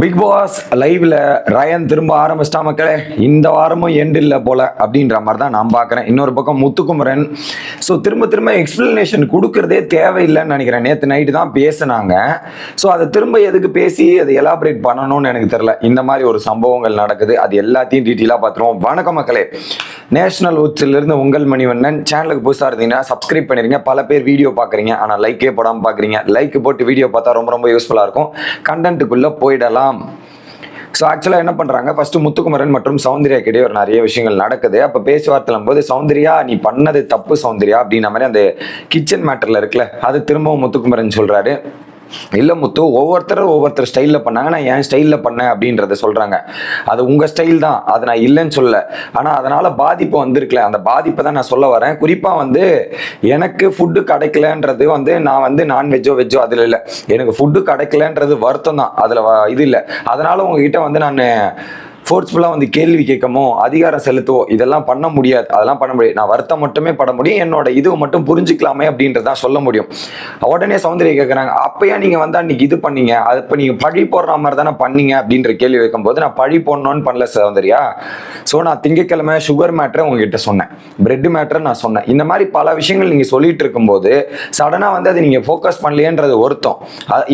Big pass லைவ்ல Ryan திரும்ப ஆரம்பிச்சிட்டா மக்களே இந்த வாரமும் எண்ட் இல்லை போல அப்படின்ற மாதிரி தான் நான் பார்க்குறேன். இன்னொரு பக்கம் முத்துக்குமரன். ஸோ திரும்ப திரும்ப எக்ஸ்பிளனேஷன் கொடுக்கறதே தேவையில்லைன்னு நினைக்கிறேன். நேற்று நைட்டு தான் பேசுனாங்க. ஸோ அதை திரும்ப எதுக்கு பேசி அதை எலாபரேட் பண்ணணும்னு எனக்கு தெரில இந்த மாதிரி ஒரு சம்பவங்கள் நடக்குது. அது எல்லாத்தையும் டீட்டெயிலாக பார்த்துருவோம். வணக்கம் மக்களே. நேஷனல் இருந்து உங்கள் மணிவண்ணன். சேனலுக்கு புதுசாக இருந்தீங்கன்னா சப்ஸ்கிரைப் பண்ணிருங்க. பல பேர் வீடியோ பார்க்குறீங்க. ஆனால் லைக்கே போடாமல் பார்க்குறீங்க. லைக் போட்டு வீடியோ பார்த்தா ரொம்ப ரொம்ப யூஸ்ஃபுல்லாக இருக்கும். கண்டென்ட்டுக்குள்ளே போயிடலாம். ஸோ ஆக்சுவலாக என்ன பண்ணுறாங்க ஃபஸ்ட்டு முத்துக்குமரன் மற்றும் சௌந்தர்யா கிட்டே ஒரு நிறைய விஷயங்கள் நடக்குது. அப்போ பேச்சுவார்த்தையிலும் போது சௌந்தர்யா நீ பண்ணது தப்பு சௌந்தர்யா அப்படின்ன மாதிரி அந்த கிச்சன் மேட்டரில் இருக்குல்ல அது திரும்பவும் முத்துக்குமரன் சொல்கிறாரு இல்லை முத்து ஒவ்வொருத்தரும் ஒவ்வொருத்தர் ஸ்டைலில் பண்ணாங்க. நான் என் ஸ்டைலில் பண்ணேன் அப்படின்றத சொல்கிறாங்க அது உங்கள் ஸ்டைல் தான். அது நான் இல்லைன்னு சொல்ல ஆனால் அதனால் பாதிப்பு வந்திருக்கல. அந்த பாதிப்பை தான் நான் சொல்ல வரேன். குறிப்பாக வந்து எனக்கு ஃபுட்டு கிடைக்கலன்றது வந்து நான் வந்து நான்வெஜ்ஜோ வெஜ்ஜோ அதில் இல்லை. எனக்கு ஃபுட்டு கிடைக்கலன்றது வருத்தம் தான். அதில் இது இல்லை. அதனால் உங்ககிட்ட வந்து நான் ஃபோர்ஸ்ஃபுல்லாக வந்து கேள்வி கேட்கமோ அதிகாரம் செலுத்துவோ இதெல்லாம் பண்ண முடியாது. அதெல்லாம் பண்ண முடியாது. நான் வருத்தம் மட்டுமே பட முடியும். என்னோட இது மட்டும் புரிஞ்சுக்கலாமே அப்படின்றதான் சொல்ல முடியும். உடனே சௌந்தரிய கேட்குறாங்க அப்பயா நீங்கள் வந்து அன்னைக்கு இது பண்ணீங்க? அது இப்போ நீங்கள் பழி போடுற மாதிரி தானே பண்ணீங்க? அப்படின்ற கேள்வி வைக்கும்போது நான் பழி போடணும்னு பண்ணல சௌந்தர்யா. ஸோ நான் திங்கக்கிழமை சுகர் மேட்ரை உங்ககிட்ட சொன்னேன். பிரெட் மேட்ரை நான் சொன்னேன். இந்த மாதிரி பல விஷயங்கள் நீங்கள் சொல்லிட்டு இருக்கும்போது சடனாக வந்து அதை நீங்கள் ஃபோக்கஸ் பண்ணலையன்றது ஒருத்தம்.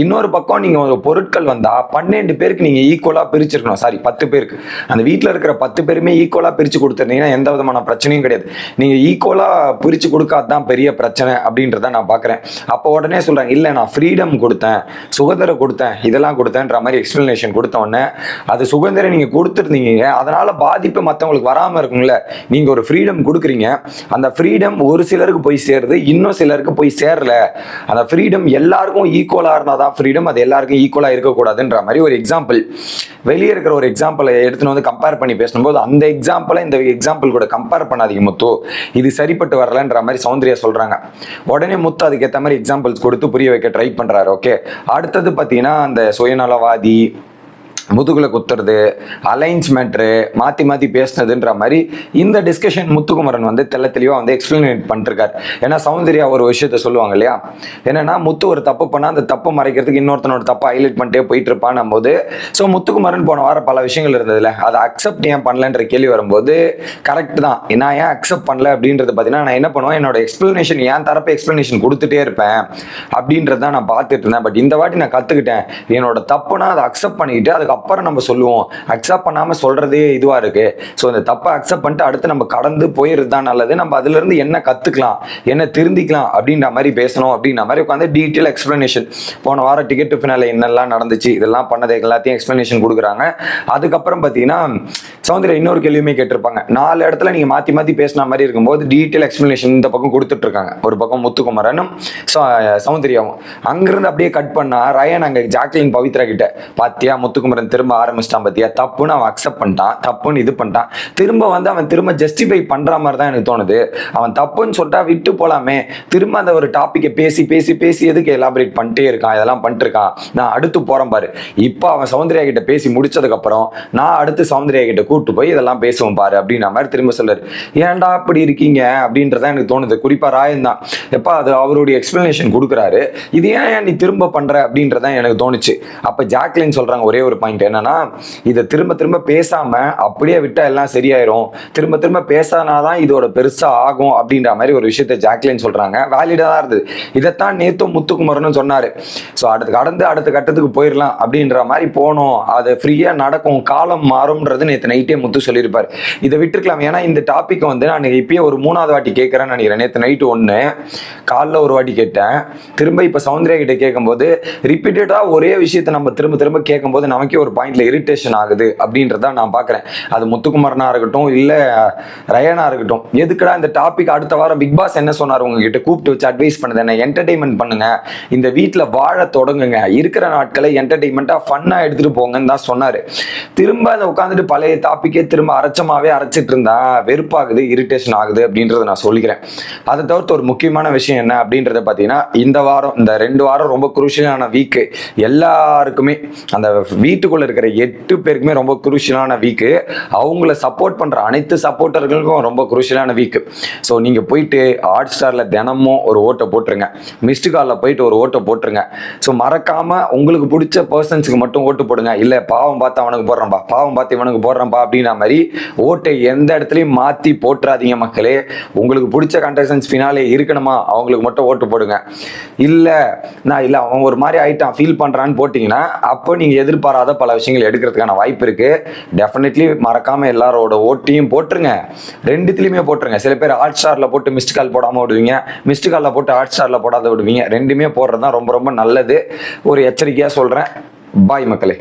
இன்னொரு பக்கம் நீங்கள் ஒரு பொருட்கள் வந்தால் பன்னெண்டு பேருக்கு நீங்கள் ஈக்குவலாக பிரிச்சிருக்கணும். சாரி பத்து பேருக்கு. அந்த வீட்டில் இருக்கிற பத்து பேருமே ஈக்குவலாக பிரித்து கொடுத்துருந்தீங்கன்னா எந்த விதமான பிரச்சனையும் கிடையாது. நீங்கள் ஈக்குவலாக பிரித்து கொடுக்காது தான் பெரிய பிரச்சனை அப்படின்றத நான் பார்க்குறேன் அப்போ உடனே சொல்கிறாங்க இல்லை நான் ஃப்ரீடம் கொடுத்தேன் சுதந்திரம் கொடுத்தேன் இதெல்லாம் கொடுத்தேன்ற மாதிரி எக்ஸ்பிளனேஷன் கொடுத்த உடனே அது சுதந்திரம் நீங்கள் கொடுத்துருந்தீங்க அதனால் பாதிப்பு மற்றவங்களுக்கு வராமல் இருக்குங்கள நீங்கள் ஒரு ஃப்ரீடம் கொடுக்குறீங்க. அந்த ஃப்ரீடம் ஒரு சிலருக்கு போய் சேருது இன்னும் சிலருக்கு போய் சேரல. அந்த ஃப்ரீடம் எல்லாருக்கும் ஈக்குவலாக இருந்தால் தான் ஃப்ரீடம் அது எல்லாருக்கும் ஈக்குவலாக இருக்கக்கூடாதுன்ற மாதிரி ஒரு எக்ஸாம்பிள் வெளியே இருக்கிற ஒரு எக்ஸாம்பிளை எடுத்துன்னு வந்து கம்பேர் பண்ணி பேசும்போது அந்த எக்ஸாம்பிளை இந்த எக்ஸாம்பிள் கூட கம்பேர் பண்ணாதீங்க முத்து. இது சரிப்பட்டு வரலன்ற மாதிரி சௌந்தர்யா சொல்றாங்க. உடனே முத்து அதுக்கேற்ற மாதிரி எக்ஸாம்பிள்ஸ் கொடுத்து புரிய வைக்க ட்ரை பண்ணுறாரு ஓகே அடுத்தது பார்த்தீங்கன்னா அந்த சுயநலவாதி முதுகுல குத்துறது அலைன்ஸ் மேட்ரு மாற்றி மாற்றி பேசுனதுன்ற மாதிரி இந்த டிஸ்கஷன் முத்துக்குமரன் வந்து தெள்ள தெளிவாக வந்து எக்ஸ்பிளைன் பண்ணிருக்காரு. ஏன்னா சௌந்தர்யா ஒரு விஷயத்த சொல்லுவாங்க இல்லையா? என்னன்னா முத்து ஒரு தப்பு பண்ணால் அந்த தப்பை மறைக்கிறதுக்கு இன்னொருத்தனோட தப்பை ஹைலைட் பண்ணிட்டே போயிட்டு இருப்பான் போது ஸோ முத்துக்குமரன் போன வாரம் பல விஷயங்கள் இருந்ததுல. அதை அக்செப்ட் ஏன் பண்ணலன்ற கேள்வி வரும்போது கரெக்ட் தான். நான் ஏன் அக்செப்ட் பண்ணல அப்படின்றது பார்த்தீங்கன்னா நான் என்ன பண்ணுவேன்? என்னோட எக்ஸ்பிளனேஷன் ஏன் தரப்பு எக்ஸ்பிளனேஷன் கொடுத்துட்டே இருப்பேன் அப்படின்றத நான் பார்த்துட்டு இருந்தேன். பட் இந்த வாட்டி நான் கற்றுக்கிட்டேன் என்னோட தப்புனா அதை அக்செப்ட் பண்ணிக்கிட்டு அப்புறம் நம்ம சொல்லுவோம். அக்செப்ட் பண்ணாமல் சொல்கிறதே இதுவாக இருக்கு. ஸோ இந்த தப்பை அக்செப்ட் பண்ணிட்டு அடுத்து நம்ம கடந்து போயிடுறது தான் நல்லது. நம்ம அதுலேருந்து என்ன கற்றுக்கலாம் என்ன திருந்திக்கலாம்? அப்படின்ற மாதிரி பேசணும். அப்படின்ற மாதிரி உட்காந்து டீட்டெயில் எக்ஸ்ப்ளனேஷன் போன வாரம் டிக்கெட் ஃபினால என்னெல்லாம் நடந்துச்சு? இதெல்லாம் பண்ணது எல்லாத்தையும் எக்ஸ்ப்ளனேஷன் கொடுக்குறாங்க. அதுக்கப்புறம் பார்த்தீங்கன்னா சவுந்தர இன்னொரு கேள்வியுமே கேட்டிருப்பாங்க. நாலு இடத்துல நீங்கள் மாற்றி மாற்றி பேசின மாதிரி இருக்கும்போது டீட்டெயில் எக்ஸ்ப்ளனேஷன் இந்த பக்கம் கொடுத்துட்டு இருக்காங்க ஒரு பக்கம் முத்துக்குமரனும் சௌந்தர்யாவும். அங்கிருந்து அப்படியே கட் பண்ணா ரயன் அங்கே ஜாக்லின் பவித்ரா கிட்ட பாத்தியா முத்துக்குமரன் திரும்ப ஆரம்பிச்சிட்டான் பார்த்தியா தப்புன்னு அவன் அக்செப்ட் பண்ணிட்டான். தப்புன்னு இது பண்ணிட்டான். திரும்ப வந்து அவன் திரும்ப ஜஸ்டிஃபை பண்ற மாதிரி தான் எனக்கு தோணுது. அவன் தப்புன்னு சொல்லிட்டா விட்டு போலாமே. திரும்ப அந்த ஒரு டாப்பிக்கை பேசி பேசி பேசி எதுக்கு எலாபரேட் பண்ணிட்டே இருக்கான்? இதெல்லாம் பண்ணிட்டு இருக்கான் நான் அடுத்து போறேன் பாரு. இப்போ அவன் சௌந்தர்யா கிட்ட பேசி முடிச்சதுக்கு அப்புறம் நான் அடுத்து சௌந்தர்யா கிட்ட கூட்டு போய் இதெல்லாம் பேசுவோம் பாரு அப்படின்ற மாதிரி திரும்ப சொல்றாரு ஏன்டா அப்படி இருக்கீங்க? அப்படின்றதான் எனக்கு தோணுது. குறிப்பா ராயன் தான். எப்பா அது அவருடைய எக்ஸ்பிளனேஷன் கொடுக்குறாரு. இது ஏன் ஏன் நீ திரும்ப பண்ற அப்படின்றதான் எனக்கு தோணுச்சு. அப்ப ஜாக்லின் சொல்றாங்க ஒரே ஒரு பாயிண்ட் என்னன்னா இதை திரும்ப திரும்ப பேசாம அப்படியே விட்டா எல்லாம் சரியாயிரும். திரும்ப திரும்ப பேசானாதான் இதோட பெருசா ஆகும் அப்படின்ற மாதிரி ஒரு விஷயத்த ஜாக்லின் சொல்றாங்க. வேலிடா தான் இருந்தது. இதைத்தான் நேத்தும் முத்துக்குமரனும் சொன்னாரு. ஸோ அடுத்து கடந்து அடுத்த கட்டத்துக்கு போயிடலாம் அப்படின்ற மாதிரி போனோம். அது ஃப்ரீயா நடக்கும். காலம் மாறும்ன்றது நேற்று நைட்டே முத்து சொல்லியிருப்பாரு. இதை விட்டுருக்கலாம். ஏன்னா இந்த டாபிக் வந்து நான் இப்பயே ஒரு மூணாவது வாட்டி கேட்கறேன்னு நினைக்கிறேன். நேற்று நைட்டு ஒன்று காலைல ஒரு வாட்டி கேட்டேன். திரும்ப இப்போ சௌந்தர்யா கிட்ட கேட்கும்போது ரிப்பீட்டடாக ஒரே விஷயத்த நம்ம திரும்ப திரும்ப கேட்கும்போது நமக்கே ஒரு பாயிண்ட்ல இரிட்டேஷன் ஆகுது அப்படின்றத நான் பார்க்குறேன். அது முத்துக்குமரனா இருக்கட்டும் இல்லை ரயனா இருக்கட்டும் எதுக்குடா இந்த டாபிக் அடுத்த வாரம் பிக் பாஸ் என்ன சொன்னார் உங்ககிட்ட? கூப்பிட்டு வச்சு அட்வைஸ் பண்ணுது என்ன? என்டர்டைன்மெண்ட் பண்ணுங்க. இந்த வீட்டில் வாழ தொடங்குங்க. இருக்கிற நாட்களை என்டர்டைன்மெண்ட்டாக ஃபன்னாக எடுத்துகிட்டு போங்கன்னு தான் சொன்னார். திரும்ப அதை உட்காந்துட்டு பழைய டாப்பிக்கே திரும்ப அரைச்சமாவே அரைச்சிட்டு இருந்தா வெறுப்பாகுது இரிட்டேஷன் ஆகுது அப்படின்றத நான் சொல்லிக்கிறேன். அதை தவிர்த்து ஒரு முக்கியமான விஷயம் என்ன அப்படின்றத பார்த்தீங்கன்னா இந்த வாரம் இந்த ரெண்டு வாரம் ரொம்ப குரூஷியலான வீக்கு எல்லாருக்குமே அந்த வீட்டுக்கு வீட்டுக்குள்ள இருக்கிற எட்டு பேருக்குமே ரொம்ப குரூஷியலான வீக்கு அவங்கள சப்போர்ட் பண்ற அனைத்து சப்போர்ட்டர்களுக்கும் ரொம்ப குரூஷியலான வீக்கு ஸோ நீங்க போயிட்டு ஹாட் ஸ்டார்ல தினமும் ஒரு ஓட்டை போட்டுருங்க. மிஸ்டு காலில் போயிட்டு ஒரு ஓட்டை போட்டுருங்க. ஸோ மறக்காம உங்களுக்கு பிடிச்ச பர்சன்ஸுக்கு மட்டும் ஓட்டு போடுங்க. இல்லை பாவம் பார்த்து அவனுக்கு போடுறேன்பா பாவம் பார்த்து இவனுக்கு போடுறேன்பா அப்படின்ற மாதிரி ஓட்டை எந்த இடத்துலையும் மாற்றி போட்டுறாதீங்க மக்களே. உங்களுக்கு பிடிச்ச கண்டஸ்டன்ஸ் ஃபினாலே இருக்கணுமா? அவங்களுக்கு மட்டும் ஓட்டு போடுங்க. இல்லை நான் இல்லை அவன் ஒரு மாதிரி ஆயிட்டான் ஃபீல் பண்ணுறான்னு போட்டிங்கன்னா அப்போ நீங்கள் எதிர்பாராத பல விஷயங்கள் எடுக்கிறதுக்கான வாய்ப்பு இருக்குது டெஃபினெட்லி மறக்காமல் எல்லாரோட ஓட்டையும் போட்டுருங்க. ரெண்டுத்துலேயுமே போட்டுருங்க. சில பேர் ஹாட் ஸ்டாரில் போட்டு மிஸ்டு கால் போடாமல் விடுவீங்க. மிஸ்டு காலில் போட்டு ஹாட் ஸ்டாரில் போடாத விடுவீங்க. ரெண்டுமே போடுறது தான் ரொம்ப ரொம்ப நல்லது. ஒரு எச்சரிக்கையாக சொல்கிறேன் பாய் மக்களே.